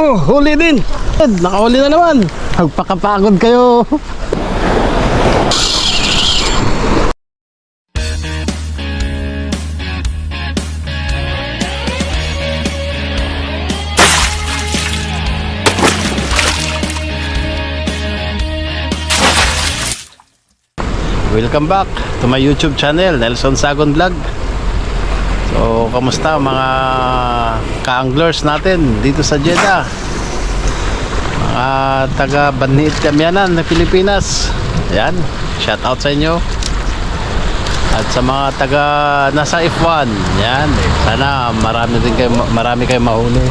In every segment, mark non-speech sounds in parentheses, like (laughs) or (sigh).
Oh, huli din. Nakahuli na naman. Magpakapagod kayo. Welcome back to my YouTube channel, Nelson Sagon Vlog. So, kamusta mga ka-anglers natin dito sa Jeddah? Mga taga Banhit Kamyanan ng Pilipinas. Ayan, shout out sa inyo. At sa mga taga nasa F1, yan, sana marami din kayo marami kayo mahuli.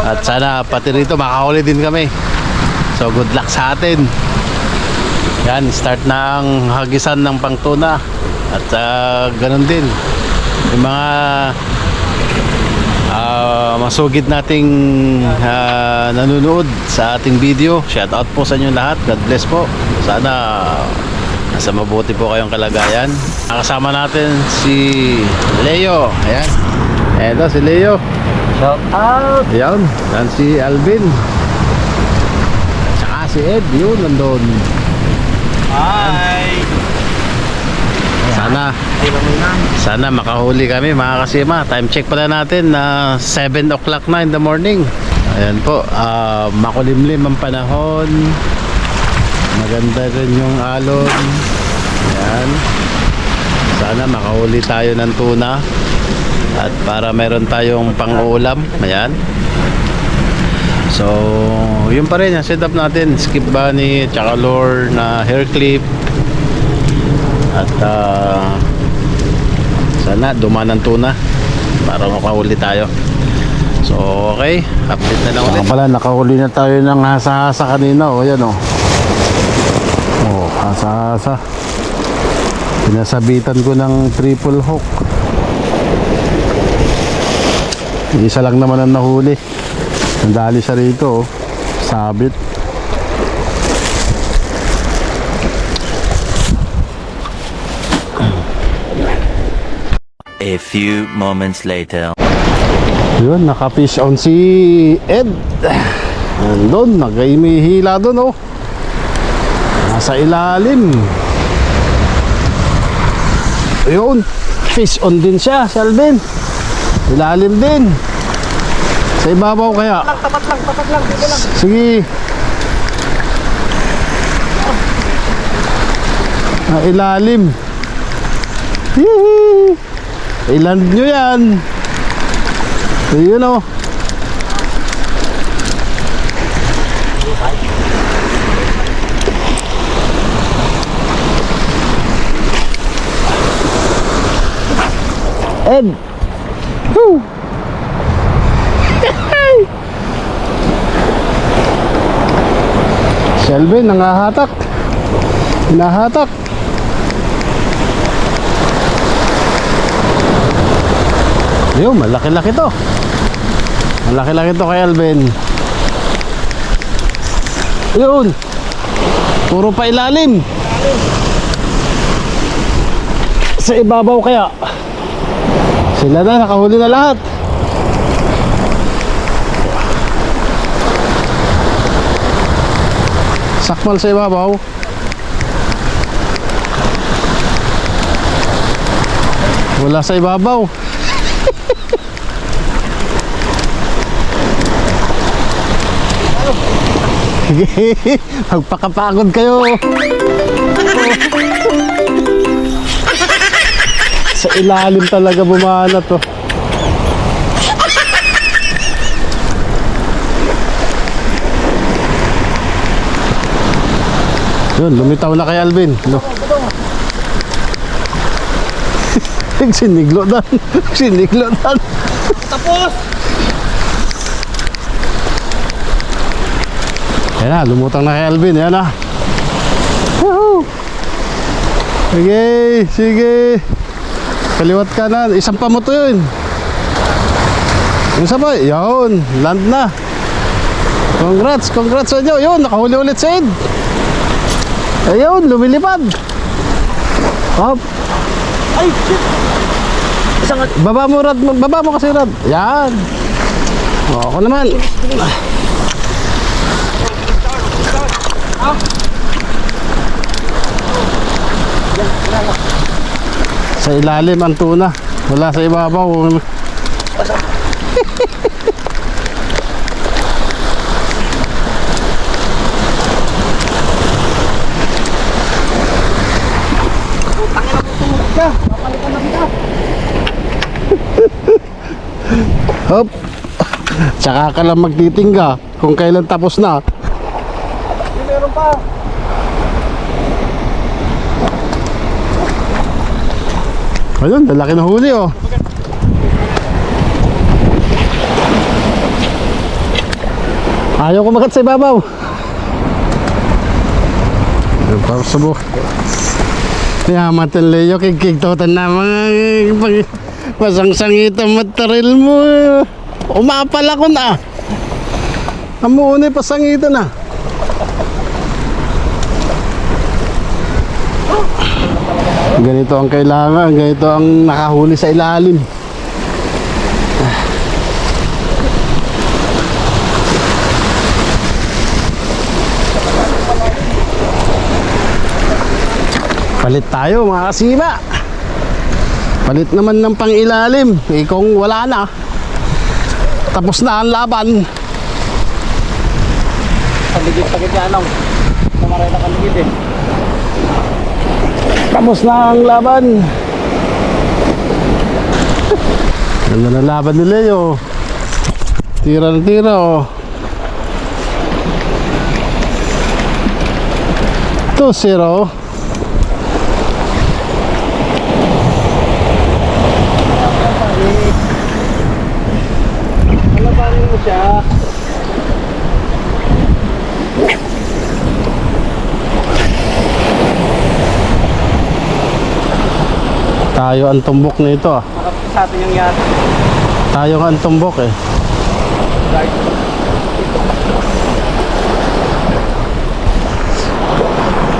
At sana pati rito makahuli din kami. So good luck sa atin. Yan, start ng hagisan ng pangtuna. At ah, ganun din. Yung mga ah, masugid nating ah, nanonood sa ating video. Shout out po sa inyo lahat. God bless po. Sana nasa mabuti po kayong kalagayan. Nakasama natin si Leo. Ayan. Eto si Leo. Shout out. Yan, yan si Alvin. Tsaka si Ed, yun, nandun. Hi. Sana, sana makahuli kami mga kasima. Time check pala natin na 7 o'clock na in the morning. Ayan po, ah, makulimlim ang panahon. Maganda rin yung alon. Ayan. Sana makahuli tayo ng tuna. At para meron tayong pang-ulam. Ayan. So, yun pa rin yung setup natin. Skip bunny, tsaka lure na hair clip. At ah, sana duman ng tuna para makahuli tayo. So, okay. Update na lang ulit. pala, nakahuli na tayo ng hasa-hasa kanina. O, yan o. Oh, hasa-hasa. Pinasabitan ko ng triple hook. Isa lang naman ang nahuli. Nandali siya rito, oh. Sabit. A few moments later. Yun, naka-fish on si Ed. Nandun, nag-imihila doon, oh. Nasa ilalim. Ayun, fish on din siya, si. Ilalim din. Sa ibabaw kaya. Tapat lang, tapat lang. Dito lang. Sige. Ah, ilalim. Hihi. Iland nyo yan. Ayun o. Ed. Woo. Shelby, nangahatak. Hinahatak. Yun, malaki-laki to. Malaki-laki to kay Alvin. Yun. Puro pa ilalim. Sa ibabaw kaya. Sila na, nakahuli na lahat. Sakmal sa ibabaw. Wala sa ibabaw. (laughs) Magpakapagod kayo. sa ilalim talaga bumana to. Yun, lumitaw na kay Alvin. Lo. (laughs) Siniglo dan. (laughs) Siniglo dan. Tapos. Yan na, lumutang na kay Alvin. Yan na. Woohoo! Sige, sige. Kaliwat kanan. Isang pa mo to yun. Yung sabay. Yun, land na. Congrats, congrats sa inyo. Yun, nakahuli ulit si Ed. Ayun, lumilipad. Hop. Ay, shit. Isang Baba mo, Rad. Baba mo kasi, Rad. Yan. Ako naman. Sa ilalim ang tuna. Wala sa ibabaw. Hop. Tsaka ka lang magtitingga kung kailan tapos na. Meron pa. Ayun, lalaki na huli oh. Ayaw ko makat sa ibabaw. Ayun, Para sa buhok. Yamat ang leyo, kikiktotan na mga pag masangsangit ang mataril mo. Umapal ako na. Amuunay pasangitan na. Ganito ang kailangan, ganito ang nakahuli sa ilalim. Palit tayo mga kasiba. Palit naman ng pang ilalim. Eh kung wala na, tapos na ang laban. Kaligid pa kita anong. Kamaray na kaligid eh. Tapos na ang laban. Ganda na laban ni Leo. Tira na tira oh. Ito zero. Alabanin mo siya. Tayo ang tumbok nito ah. Sa atin yung yata. Tayo ang tumbok eh.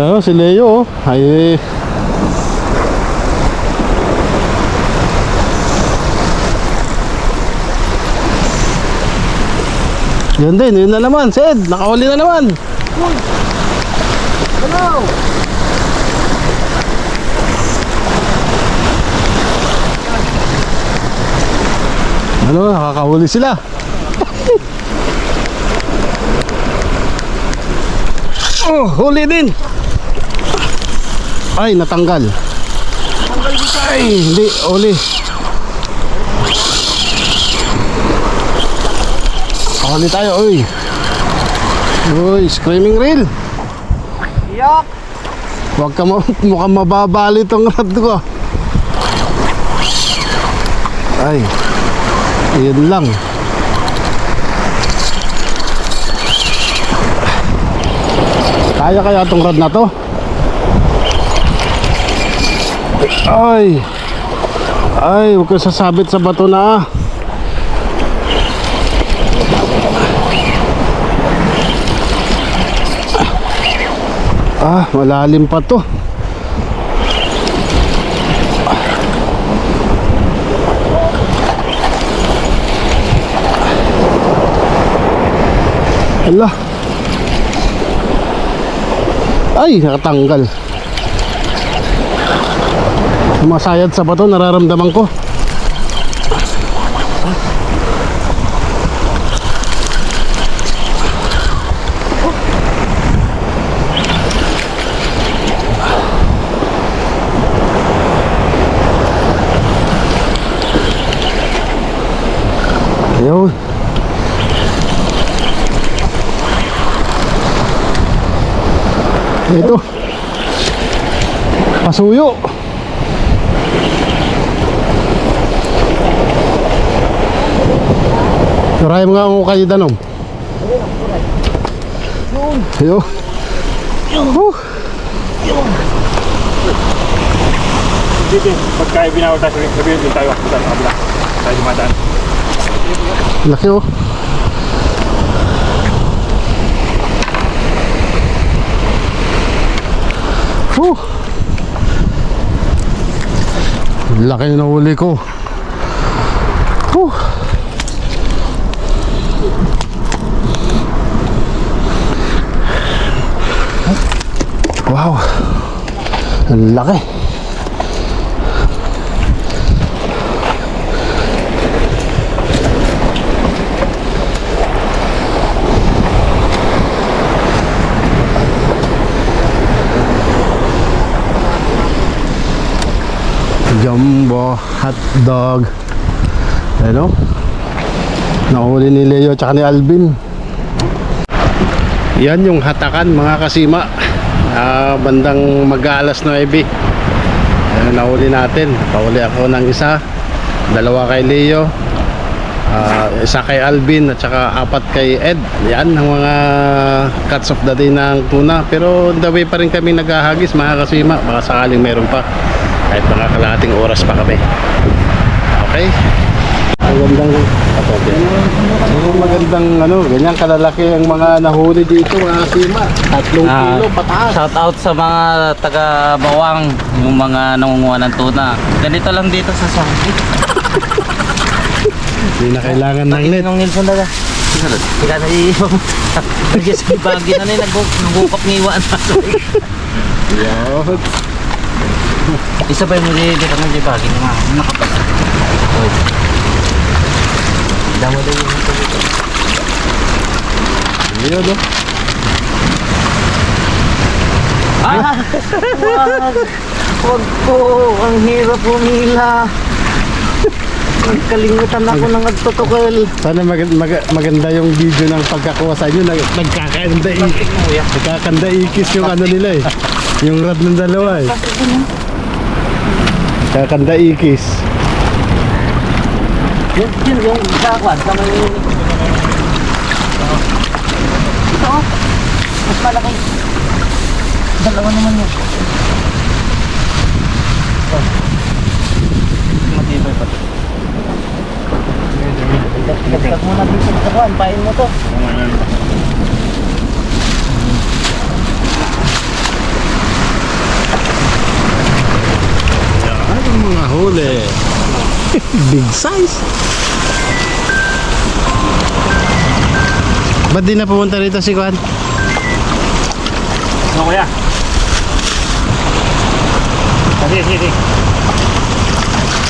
Ano, si Leo oh. Ay, Yun din, yun na naman, si Ed, nakahuli na naman. Hello! Ano, nakakahuli sila. oh, huli din. Ay, natanggal. Ay, hindi, huli. Huli tayo, uy. Uy, screaming reel. Yak! Huwag ka ma (laughs) mukhang mababali tong rad ko. Ay. Yun lang. Kaya kaya tong rod na to? Ay. Ay, huwag ka sasabit sa bato na ah. Ah, malalim pa to. Ala. Ay, nakatanggal. Sumasayad sa bato, nararamdaman ko. Ayun. Ito. Pasuyo. Turay mo nga ang niyo danom. Ayun. Huh. Dito, pagka ibinawal tayo, sabihin din tayo sa kabila. Tayo dumadaan. Laki oh. Whew laki na huli ko. Whew. wow. Ang laki. Hot dog. Ano? Nahuli ni Leo tsaka ni Alvin. Yan yung hatakan mga kasima. Ah, bandang mag-aalas 9. Ayun, nahuli natin. Pahuli ako ng isa. Dalawa kay Leo. Ah, isa kay Alvin at saka apat kay Ed. Yan ang mga cuts of the day ng tuna. Pero the way pa rin kami naghahagis mga kasima. Baka sakaling meron pa. Kahit mga kalahating oras pa kami. Okay? Ang gandang katote. Ang magandang ano, ganyan kalalaki ang mga nahuli dito mga kasima. Tatlong Ah, kilo pataas. Shout out sa mga taga Bawang, yung mga nangunguha ng tuna. Ganito lang dito sa Sangkit. Hindi na kailangan ng net. Nung Nilsson daga. Hindi ka na. Kasi sa ibagi na nila, nagukap ngiwaan na. Yan. Isa pa yung muli dito ng ibagi na mga nakapag. Oy. Dawa daw yung ito dito. Yun, no? Ah! Wag! Po! Ang hirap pumila! Nagkalimutan ako ng nagtutukal. Sana mag- mag- maganda yung video ng pagkakuha sa inyo. Nag- nagkakanda ikis. Nagkakanda ikis yung ano nila eh. Yung rad ng dalawa eh. Nagkakanda ikis. Yun, yun, yung kakwan, sa may... Ito oh, mas malaki. Dalawa naman yun. Oh. Matibay pa ito. Dagdag mo na dito sa kakwan, pain mo to. Ay, huli. (laughs) Big size. Ba't di na pumunta rito si Kwan? Ano kuya? Sige, sige, sige.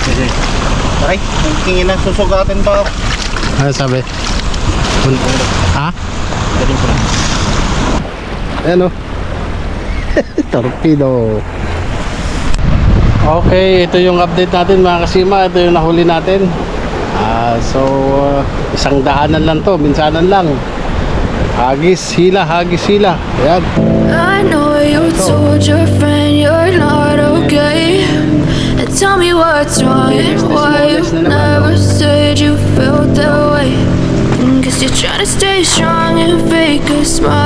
Sige. Aray, tingin na susugatin pa. Ano sabi? Pun- ha? Ko na. Ano? (laughs) Torpedo. Okay, ito yung update natin mga kasima. Ito yung nahuli natin. Ah, so, uh, isang daanan lang to. Minsanan lang. Hagis, hila, hagis, hila. Ayan. I know you told your friend you're not okay. And tell me what's wrong and why you never said you felt that way. Guess you're trying to stay strong and fake a smile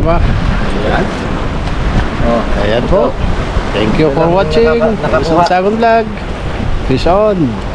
kasama. Ayan. Oh, ayan po. Thank you for watching. Isang Vlog. Fish on.